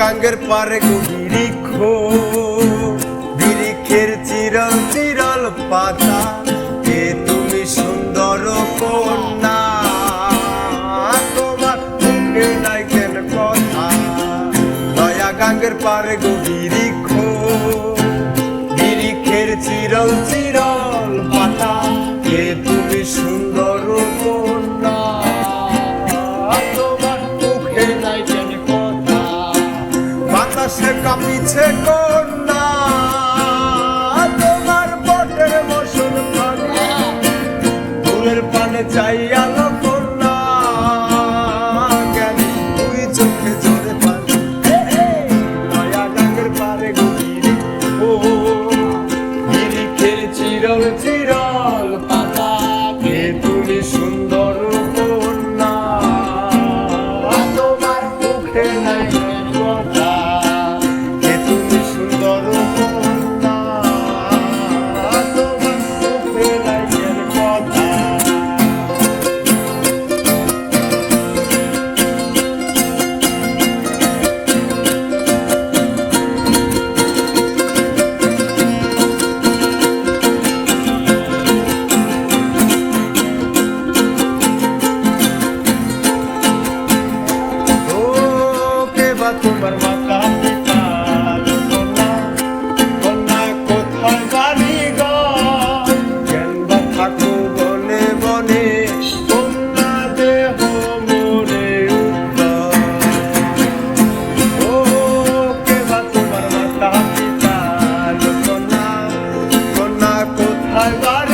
গাঙ্গের পারে বিরিখ বিরিখের চিরল চিরল পাতা, কে তুমি সুন্দর কন্যা? তোমার মুখে নাই কেন কথা, দয়া গাঙ্গের পারে গো বিরিখ বিরিখের চিরল বাতাসে কাঁপিছে কন্যা। তোমার পটের মশুর ফাঁকা ফুলের পানে চাইয়া I got it.